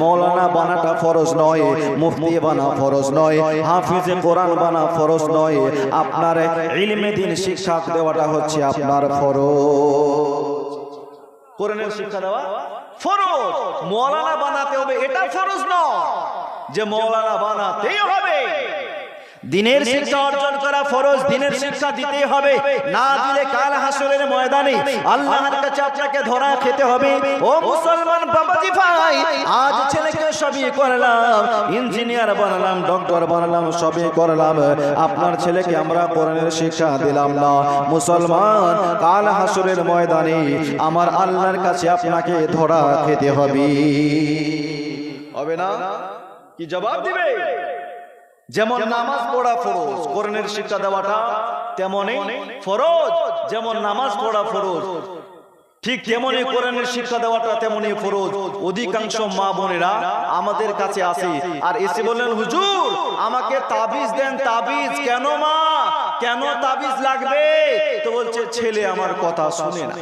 মৌলানা বানাটা ফরজ নয়, মুফতি বানা ফরজ নয়, হাফিজে কোরআন বানা ফরজ নয়। আপনার ইলমে দিন শিক্ষা দেওয়াটা হচ্ছে আপনার ফরজ। কোরআনের শিক্ষা দেওয়া ফরজ। মৌলানা বানাতে হবে, এটা ফরজ নয়। যে মৌলানা বানাতেই হবে। দিনের শিক্ষা অর্জন করা ফরজ, দিনের শিক্ষা দিতেই হবে। না দিলে কাল হাসরের ময়দানে আল্লাহর কাছে আপনাকে ধরা খেতে হবে। ও মুসলমান বাবাজি ভাই সবই করলাম ইঞ্জিনিয়ার বানালাম ডক্টর বানালাম, সবই করলাম। আপনার ছেলেকে আমরা কোরআনের শিক্ষা দিলাম না। মুসলমান, কাল হাসরের ময়দানে আমার আল্লাহর কাছে আপনাকে ধরা খেতে হবে। হবে না? কি জবাব দিবে? যেমন নামাজ পড়া ফরজ, কোরআনের শিক্ষা দেওয়াটা তেমনই ফরজ। যেমন নামাজ পড়া ফরজ ঠিক তেমনি কোরআনের শিক্ষা দেওয়াটা তেমনি ফরজ। অধিকাংশ মা বোনেরা আমাদের কাছে আসে আর এসে বললেন, হুজুর, আমাকে তাবিজ দেন, তাবিজ কেন মা? কেন তাবিজ লাগবে? তো বলছে, ছেলে আমার কথা শুনে না।